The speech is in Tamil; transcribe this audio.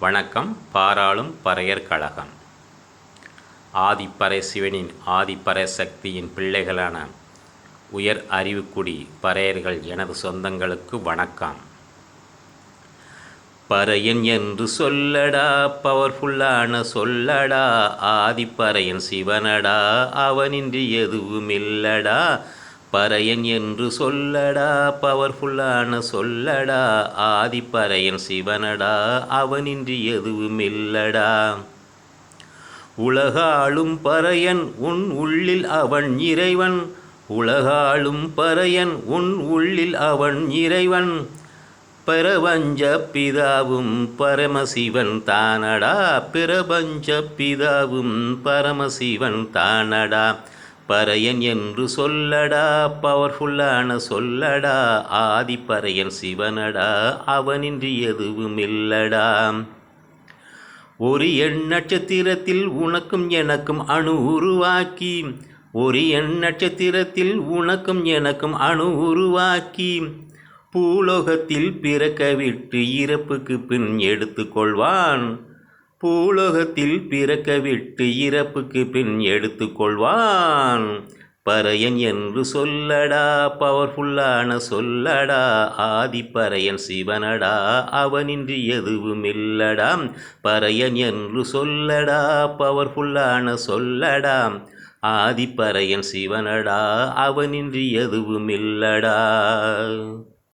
வணக்கம். பாராளும் பறையர் கழகம். ஆதிப்பறை சிவனின் ஆதிப்பறை சக்தியின் பிள்ளைகளான உயர் அறிவுக்குடி பறையர்கள் எனது சொந்தங்களுக்கு வணக்கம். பறையன் என்று சொல்லடா பவர்ஃபுல்லான சொல்லடா ஆதிப்பறையன் சிவனடா அவனின்றி எதுவும் இல்லடா பறையன் என்று சொல்லடா பவர்ஃபுல்லான சொல்லடா ஆதிப்பறையன் சிவனடா அவனின்றி எதுவும் இல்லடா உலகாளும் பறையன் உன் உள்ளில் அவன் இறைவன் உலகாளும் பறையன் உன் உள்ளில் அவன் இறைவன். பிரபஞ்ச பிதாவும் பரமசிவன் தானடா பிரபஞ்ச பிதாவும் பரமசிவன் தானடா. பறையன் என்று சொல்லடா பவர்ஃபுல்லான சொல்லடா ஆதிப்பறையன் சிவனடா அவனின்றி எதுவும் இல்லடா ஒரு எண் நட்சத்திரத்தில் உனக்கும் எனக்கும் அணு உருவாக்கி ஒரு எண் நட்சத்திரத்தில் உனக்கும் எனக்கும் அணு உருவாக்கி பூலோகத்தில் பிறக்க விட்டு இறப்புக்கு பின் எடுத்துக்கொள்வான். பூலோகத்தில் பிறக்க விட்டு இறப்புக்கு பின் எடுத்துக்கொள்வான் பறையன் என்று சொல்லடா பவர்ஃபுல்லான சொல்லடா ஆதிப்பறையன் சிவனடா அவனின்றி எதுவும் இல்லடா பறையன் என்று சொல்லடா பவர்ஃபுல்லான சொல்லடா ஆதிப்பறையன் சிவனடா அவனின்றி எதுவும் இல்லடா